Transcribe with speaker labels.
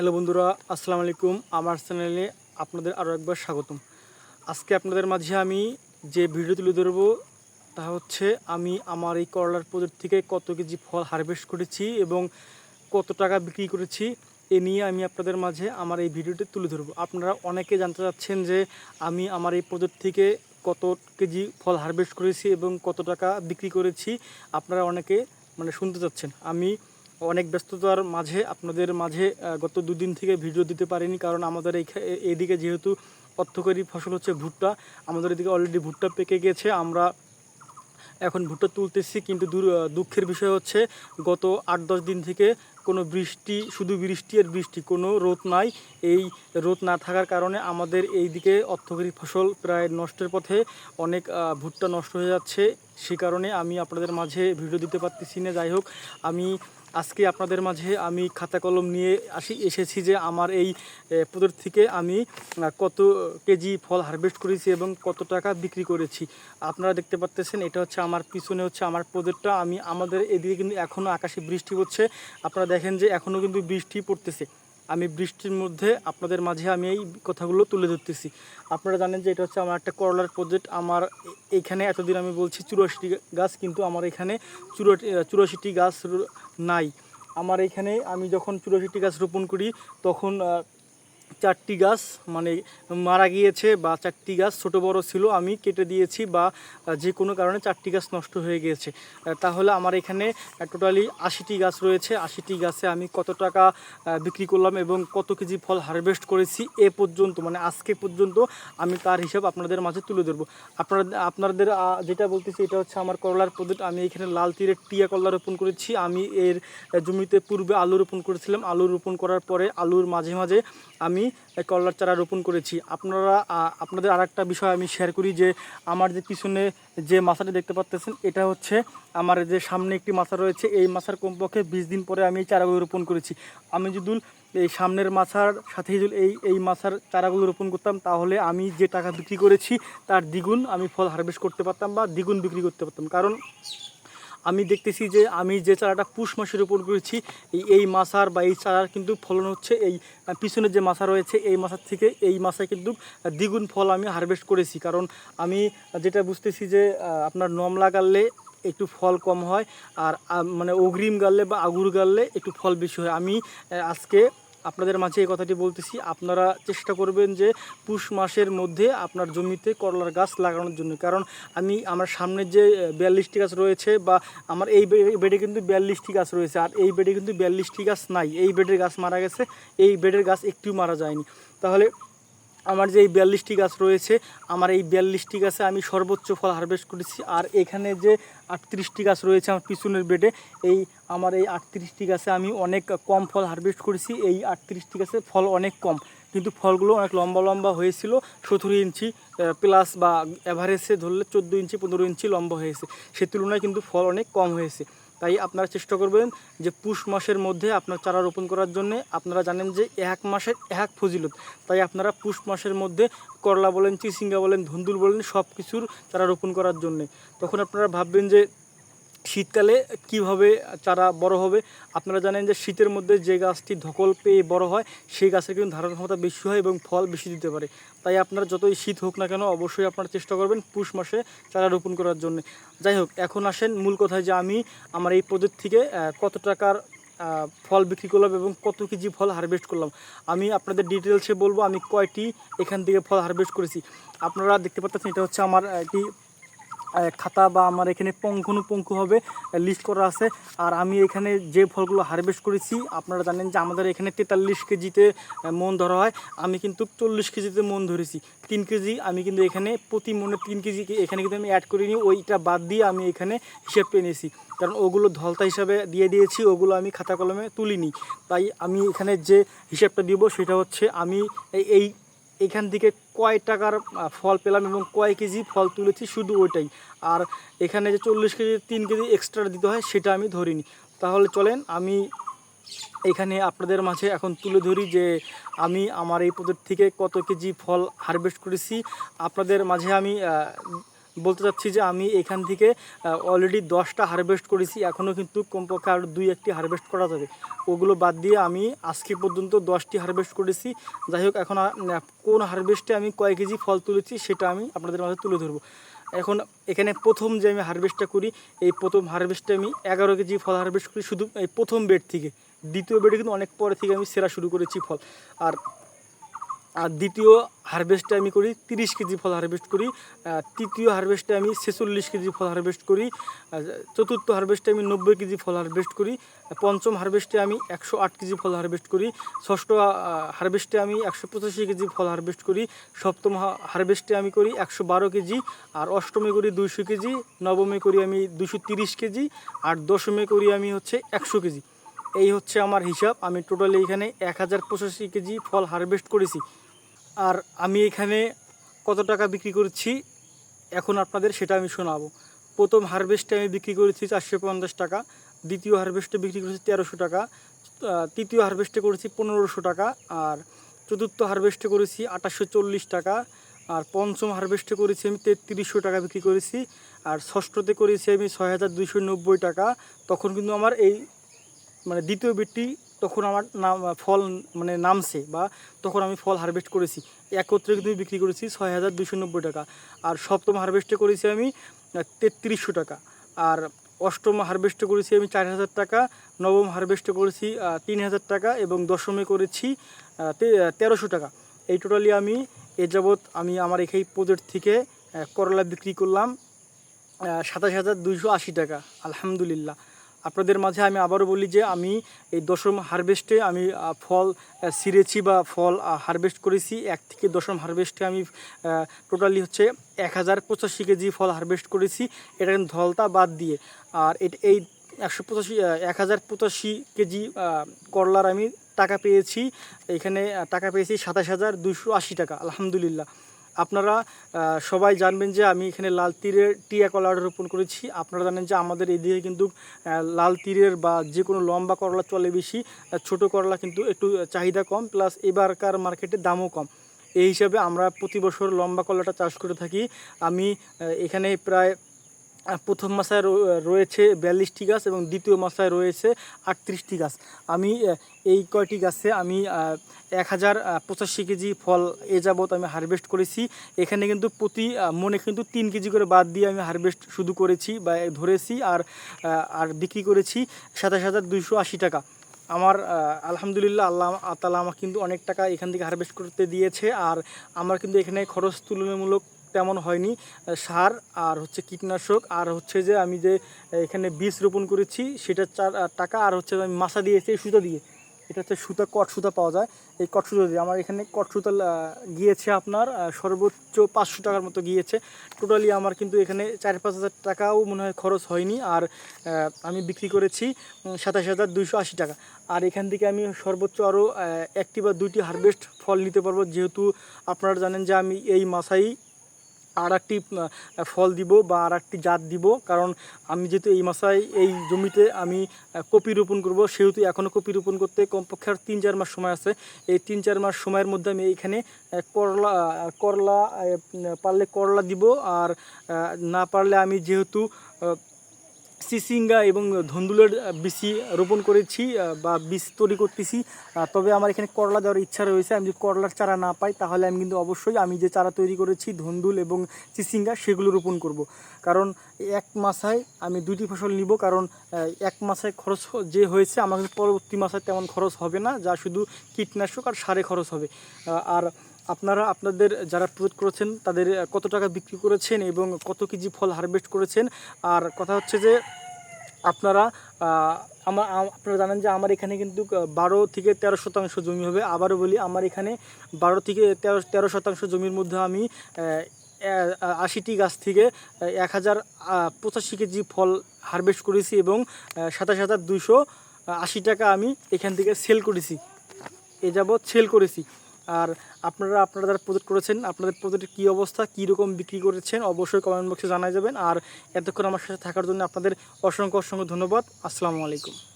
Speaker 1: Hello বন্ধুরা, আসসালামু আলাইকুম। আমার চ্যানেলে আপনাদের আরও একবার স্বাগতম। আজকে আপনাদের মাঝে আমি যে ভিডিও তুলে ধরবো, তা হচ্ছে আমি আমার এই করলার প্রজেক্ট থেকে কত কেজি ফল হারভেস্ট করেছি এবং কত টাকা বিক্রি করেছি, এ নিয়ে আমি আপনাদের মাঝে আমার এই ভিডিওটি তুলে ধরবো। আপনারা অনেকে জানতে চাচ্ছেন যে আমি আমার এই প্রজেক্ট থেকে কত কেজি ফল হারভেস্ট করেছি এবং কত টাকা বিক্রি করেছি। আপনারা অনেকে মানে শুনতে চাচ্ছেন। আমি অনেক ব্যস্ততার মাঝে আপনাদের মাঝে গত দুদিন থেকে ভিডিও দিতে পারিনি কারণ আমাদের এই এদিকে যেহেতু অর্থকরী ফসল হচ্ছে ভুট্টা, আমাদের এদিকে অলরেডি ভুট্টা পেকে গেছে। আমরা এখন ভুট্টা তুলতেছি কিন্তু দুঃখের বিষয় হচ্ছে গত আট দশ দিন থেকে কোনো বৃষ্টি, শুধু বৃষ্টি আর বৃষ্টি, কোনো রোদ নাই। এই রোদ না থাকার কারণে আমাদের এই দিকে অর্থকরী ফসল প্রায় নষ্টের পথে অনেক ভুট্টা নষ্ট হয়ে যাচ্ছে। সে কারণে আমি আপনাদের মাঝে ভিডিও দিতে পারতেছি না। যাই হোক, আমি আজকে আপনাদের মাঝে আমি খাতা কলম নিয়ে আসি, এসেছি যে আমার এই পদের থেকে আমি কত কেজি ফল হারভেস্ট করেছি এবং কত টাকা বিক্রি করেছি। আপনারা দেখতে পাচ্তেছেন এটা হচ্ছে আমার, পিছনে হচ্ছে আমার প্রজেক্টটা আমি, আমাদের এদিকে কিন্তু এখনও আকাশে বৃষ্টি হচ্ছে। আপনারা দেখেন যে এখনও কিন্তু বৃষ্টি পড়তেছে। আমি বৃষ্টির মধ্যে আপনাদের মাঝে আমি এই কথাগুলো তুলে ধরতেছি। আপনারা জানেন যে এটা হচ্ছে আমার একটা করলার প্রজেক্ট আমার এখানে এতদিন আমি বলছি চুরাশিটি গাছ, কিন্তু আমার এখানে চুরা চুরাশিটি গাছ নাই। আমার এখানে আমি যখন চুরাশিটি গাছ রোপণ করি, তখন চারটি গাছ মানে মারা গিয়েছে বা চারটি গাছ ছোট বড় ছিল, আমি কেটে দিয়েছি বা যে কোনো কারণে চারটি গাছ নষ্ট হয়ে গিয়েছে। তাহলে আমার এখানে টোটালি আশিটি গাছ রয়েছে। আশিটি গাছে আমি কত টাকা বিক্রি করলাম এবং কত কেজি ফল হারভেস্ট করেছি এ পর্যন্ত মানে আজকে পর্যন্ত আমি তার হিসাব আপনাদের মাঝে তুলে ধরবো। আপনারা, আপনাদের যেটা বলতেছি এটা হচ্ছে আমার করলার প্রজেক্ট আমি এখানে লাল তীরের টিয়া করলা রোপণ করেছি। আমি এর জমিতে পূর্বে আলু রোপণ করেছিলাম। আলু রোপণ করার পরে আলুর মাঝে মাঝে আমি করলার চারা রোপণ করেছি। আপনারা আপনাদের আর একটা বিষয় আমি শেয়ার করি যে, আমার যে পিছনে যে মাছাটি দেখতে পাচ্তেছেন, এটা হচ্ছে আমার যে সামনে একটি মাছা রয়েছে। এই মাছার কমপক্ষে বিশ দিন পরে আমি এই চারাগুলো রোপণ করেছি। আমি যদি এই সামনের মাছার সাথে যদি এই এই মাছার চারাগুলো রোপণ করতাম, তাহলে আমি যে টাকা বিক্রি করেছি, তার দ্বিগুণ আমি ফল হারভেস্ট করতে পারতাম বা দ্বিগুণ বিক্রি করতে পারতাম। কারণ আমি দেখতেছি যে আমি যে চারাটা পুষ মাসে রোপণ করেছি, এই এই বা এই চারার কিন্তু ফলন হচ্ছে এই পিছনের যে মাছা রয়েছে, এই মাছার থেকে এই মাছায় কিন্তু দ্বিগুণ ফল আমি হারভেস্ট করেছি। কারণ আমি যেটা বুঝতেছি যে আপনার নমলা গাললে একটু ফল কম হয়, আর মানে অগ্রিম গাললে বা আগুর গাললে একটু ফল বেশি হয়। আমি আজকে আপনাদের মাঝে এই কথাটি বলতেছি, আপনারা চেষ্টা করবেন যে পুষ মাসের মধ্যে আপনার জমিতে করলার গাছ লাগানোর জন্য। কারণ আমি, আমার সামনে যে বিয়াল্লিশটি গাছ রয়েছে বা আমার এই বেডে কিন্তু বিয়াল্লিশটি গাছ রয়েছে। আর এই বেডে কিন্তু বিয়াল্লিশটি গাছ নাই। এই বেডের গাছ মারা গেছে, এই বেডের গাছ একটিও মারা যায়নি। তাহলে আমার যে এই বিয়াল্লিশটি গাছ রয়েছে, আমার এই বিয়াল্লিশটি গাছে আমি সর্বোচ্চ ফল হারভেস্ট করেছি। আর এখানে যে আটত্রিশটি গাছ রয়েছে আমার পিছনের বেডে, এই আমার এই আটত্রিশটি গাছে আমি অনেক কম ফল হারভেস্ট করেছি। এই আটত্রিশটি গাছে ফল অনেক কম, কিন্তু ফলগুলো অনেক লম্বা লম্বা হয়েছিল। সতেরো ইঞ্চি প্লাস বা অ্যাভারেজে ধরলে চোদ্দ ইঞ্চি, পনেরো ইঞ্চি লম্বা হয়েছে। সে তুলনায় কিন্তু ফল অনেক কম হয়েছে। তাই আপনারা চেষ্টা করবেন যে পুষ মাসের মধ্যে আপনার চারা রোপণ করার জন্য আপনারা জানেন যে এক মাসের এক ফজিলত। তাই আপনারা পুষ মাসের মধ্যে করলা বলেন, চিচিঙ্গা বলেন, ধুন্দুল বলেন সব কিছুর চারা রোপণ করার জন্যে। তখন আপনারা ভাববেন যে শীতকালে কীভাবে চারা বড় হবে? আপনারা জানেন যে শীতের মধ্যে যে গাছটি ধকল পেয়ে বড় হয়, সেই গাছের কিন্তু ধারণ ক্ষমতা বেশি হয় এবং ফল বেশি দিতে পারে। তাই আপনারা যতই শীত হোক না কেন অবশ্যই আপনারা চেষ্টা করবেন পুষ মাসে চারা রোপণ করার জন্য। যাই হোক, এখন আসেন মূল কথায় যে আমি আমার এই প্রজেক্ট থেকে কত টাকার ফল বিক্রি করলাম এবং কত কেজি ফল হারভেস্ট করলাম। আমি আপনাদের ডিটেলসে বলব আমি কয়টি এখান থেকে ফল হারভেস্ট করেছি। আপনারা দেখতে পাচ্ছেন এটা হচ্ছে আমার একটি খাতা বা আমার এখানে পঙ্খানুপঙ্খু হবে লিস্ট করা আছে। আর আমি এখানে যে ফলগুলো হারভেস্ট করেছি, আপনারা জানেন যে আমাদের এখানে তেতাল্লিশ কেজিতে মন ধরা হয়। আমি কিন্তু চল্লিশ কেজিতে মন ধরেছি। তিন কেজি, আমি কিন্তু এখানে প্রতি মনে তিন কেজি এখানে কিন্তু আমি অ্যাড করিনি ওইটা বাদ দিয়ে আমি এখানে হিসেব পেয়ে নিয়েছি। কারণ ওগুলো ধলতা হিসাবে দিয়ে দিয়েছি, ওগুলো আমি খাতা কলমে তুলিনি। তাই আমি এখানে যে হিসাবটা দিব, সেটা হচ্ছে আমি এই- এই এখান থেকে কয় টাকার ফল পেলাম এবং কয় কেজি ফল তুলেছি শুধু ওইটাই। আর এখানে যে চল্লিশ কেজি, তিন কেজি এক্সট্রা দিতে হয়, সেটা আমি ধরিনি। তাহলে চলেন, আমি এখানে আপনাদের মাঝে এখন তুলে ধরি যে আমি আমার এই পদের থেকে কত কেজি ফল হারভেস্ট করেছি। আপনাদের মাঝে আমি বলতে চাচ্ছি যে আমি এখান থেকে অলরেডি দশটা হারভেস্ট করেছি। এখনও কিন্তু কমপক্ষে আর দুই একটি হারভেস্ট করা যাবে। ওগুলো বাদ দিয়ে আমি আজকে পর্যন্ত দশটি হারভেস্ট করেছি। যাই হোক, এখন কোন হারভেস্টে আমি কয় কেজি ফল তুলেছি সেটা আমি আপনাদের মাঝে তুলে ধরবো। এখন এখানে প্রথম যে আমি হারভেস্টটা করি, এই প্রথম হারভেস্টে আমি এগারো কেজি ফল হারভেস্ট করি শুধু এই প্রথম বেড থেকে। দ্বিতীয় বেডে কিন্তু অনেক পরে থেকে আমি সেরা শুরু করেছি ফল। আর আর দ্বিতীয় হারভেস্টে আমি করি তিরিশ কেজি ফল হারভেস্ট করি তৃতীয় হারভেস্টে আমি ছেচল্লিশ কেজি ফল হারভেস্ট করি চতুর্থ হারভেস্টে আমি নব্বই কেজি ফল হারভেস্ট করি পঞ্চম হারভেস্টে আমি একশো আট কেজি ফল হারভেস্ট করি, ষষ্ঠ হারভেস্টে আমি একশো পঁচাশি কেজি ফল হারভেস্ট করি, সপ্তম হারভেস্টে আমি করি একশো বারো কেজি, আর অষ্টমে করি দুইশো কেজি, নবমে করি আমি দুশো তিরিশ কেজি, আর দশমে করি আমি হচ্ছে একশো কেজি। এই হচ্ছে আমার হিসাব। আমি টোটালি এখানে এক হাজার পঁচাশি কেজি ফল হারভেস্ট করেছি। আর আমি এখানে কত টাকা বিক্রি করছি? এখন আপনাদের সেটা আমি শোনাবো। প্রথম হারভেস্টে আমি বিক্রি করেছি চারশো পঞ্চাশ টাকা, দ্বিতীয় হারভেস্টে বিক্রি করেছি তেরোশো টাকা তৃতীয় হারভেস্টে করেছি পনেরোশো টাকা, আর চতুর্থ হারভেস্টে করেছি আঠাশশো চল্লিশ টাকা, আর পঞ্চম হারভেস্টে করেছি আমি তেত্রিশশো টাকা বিক্রি করেছি, আর ষষ্ঠতে করেছি আমি ছয় হাজার দুইশো নব্বই টাকা। তখন কিন্তু আমার এই মানে দ্বিতীয় বেডটি তখন আমার নাম, ফল মানে নামছে বা তখন আমি ফল হারভেস্ট করেছি। একত্রে কিন্তু বিক্রি করেছি ছয় হাজার দুশো নব্বই টাকা। আর সপ্তম হারভেস্টে করেছি আমি তেত্রিশশো টাকা। আর অষ্টম হারভেস্টে করেছি আমি চার হাজার টাকা। নবম হারভেস্টে করেছি তিন হাজার টাকা এবং দশমে করেছি তেরোশো টাকা। এই টোটালি আমি এ যাবৎ আমি আমার এই প্রজেক্ট থেকে করলা বিক্রি করলাম সাতাশ হাজার দুইশো আশি টাকা। আলহামদুলিল্লাহ। আপনাদের মাঝে আমি আবারও বলি যে আমি এই দশম হারভেস্টে আমি ফল ছিঁড়েছি বা ফল হারভেস্ট করেছি। এক থেকে দশম হারভেস্টে আমি টোটালি হচ্ছে এক হাজার পঁচাশি কেজি ফল হারভেস্ট করেছি। এটা কিন্তু ধলতা বাদ দিয়ে। আর এই একশো পঁচাশি এক হাজার পঁচাশি কেজি করলার আমি টাকা পেয়েছি। এখানে টাকা পেয়েছি সাতাশ হাজার দুশো আশি টাকা, আলহামদুলিল্লাহ। আপনারা সবাই জানবেন যে আমি এখানে লাল তীরের টিয়া কলা রোপণ করেছি। আপনারা জানেন যে আমাদের এদিকে কিন্তু লাল তীরের বা যে কোনো লম্বা করলা চলে বেশি ছোট করলা কিন্তু একটু চাহিদা কম, প্লাস এবারকার মার্কেটে দামও কম। এই হিসাবে আমরা প্রতি বছর লম্বা কলাটা চাষ করে থাকি। আমি এখানে প্রায় প্রথম মাসায় রয়েছে বিয়াল্লিশটি গাছ এবং দ্বিতীয় মাসায় রয়েছে আটত্রিশটি গাছ। আমি এই কয়টি গাছে আমি এক হাজার পঁচাশি কেজি ফল এ যাবৎ আমি হারভেস্ট করেছি। এখানে কিন্তু প্রতি মনে কিন্তু তিন কেজি করে বাদ দিয়ে আমি হারভেস্ট শুধু করেছি বা ধরেছি আর আর বিক্রি করেছি সাতাশ হাজার দুইশো আশি টাকা। আমার আলহামদুলিল্লাহ আল্লাহ তালা আমাকে কিন্তু অনেক টাকা এখান থেকে হারভেস্ট করতে দিয়েছে আর আমার কিন্তু এখানে খরচ তুলনামূলক তেমন হয়নি। সার আর হচ্ছে কীটনাশক আর হচ্ছে যে আমি যে এখানে বীজ রোপণ করেছি সেটা চার টাকা আর হচ্ছে আমি মাছা দিয়েছি সুতা দিয়ে। এটা হচ্ছে সুতা, কট সুতা পাওয়া যায়। এই কট সুতা দিয়ে আমার এখানে কট সুতা গিয়েছে আপনার সর্বোচ্চ পাঁচশো টাকার মতো গিয়েছে। টোটালি আমার কিন্তু এখানে চার, পাঁচ হাজার টাকাও মনে হয় খরচ হয়নি আর আমি বিক্রি করেছি সাতাশ হাজার দুইশো আশি টাকা। আর এখান থেকে আমি সর্বোচ্চ আরও একটি বা দুইটি হারভেস্ট ফল নিতে পারব। যেহেতু আপনারা জানেন যে আমি এই মাসাই আর একটি ফল দিব বা আর একটি জাত দিব। কারণ আমি যেহেতু এই মাসায় এই জমিতে আমি কপি রোপণ করব, সেহেতু এখনও কপি রোপণ করতে কমপক্ষে আর তিন চার মাস সময় আছে। এই তিন চার মাস সময়ের মধ্যে আমি এইখানে করলা করলা পারলে করলা দিব আর না পারলে আমি যেহেতু সিসিঙ্গা এবং ধন্দুলের বিসি রোপণ করেছি বা বীজ তৈরি করতেছি। তবে আমার এখানে করলা দেওয়ার ইচ্ছা রয়েছে। আমি যদি করলার চারা না পাই, তাহলে আমি কিন্তু অবশ্যই আমি যে চারা তৈরি করেছি, ধন্দুল এবং চিসিঙ্গা সেগুলো রোপণ করব। কারণ এক মাসায় আমি দুটি ফসল নিব, কারণ এক মাসায় খরচ যে হয়েছে আমার পরবর্তী মাসায় তেমন খরচ হবে না, যা শুধু কীটনাশক আর সারে খরচ হবে। আর আপনারা, আপনাদের যারা প্রয়োগ করেছেন, তাদের কত টাকা বিক্রি করেছেন এবং কত কেজি ফল হারভেস্ট করেছেন? আর কথা হচ্ছে যে, আপনারা আমার আপনারা জানেন যে আমার এখানে কিন্তু বারো থেকে তেরো শতাংশ জমি হবে। আবারও বলি, আমার এখানে বারো থেকে তেরো তেরো শতাংশ জমির মধ্যে আমি আশিটি গাছ থেকে এক হাজার পঁচাশি কেজি ফল হারভেস্ট করেছি এবং সাতাশ হাজার দুশো আশি টাকা আমি এখান থেকে সেল করেছি। এ যাবৎ সেল করেছি। আর আপনারা আপনারা যারা প্রজেক্ট করেছেন, আপনাদের প্রোজেক্টের কী অবস্থা, কী রকম বিক্রি করেছেন, অবশ্যই কমেন্ট বক্সে জানাই যাবেন। আর এতক্ষণ আমার সাথে থাকার জন্য আপনাদের অসংখ্য অসংখ্য ধন্যবাদ। আসসালামু আলাইকুম।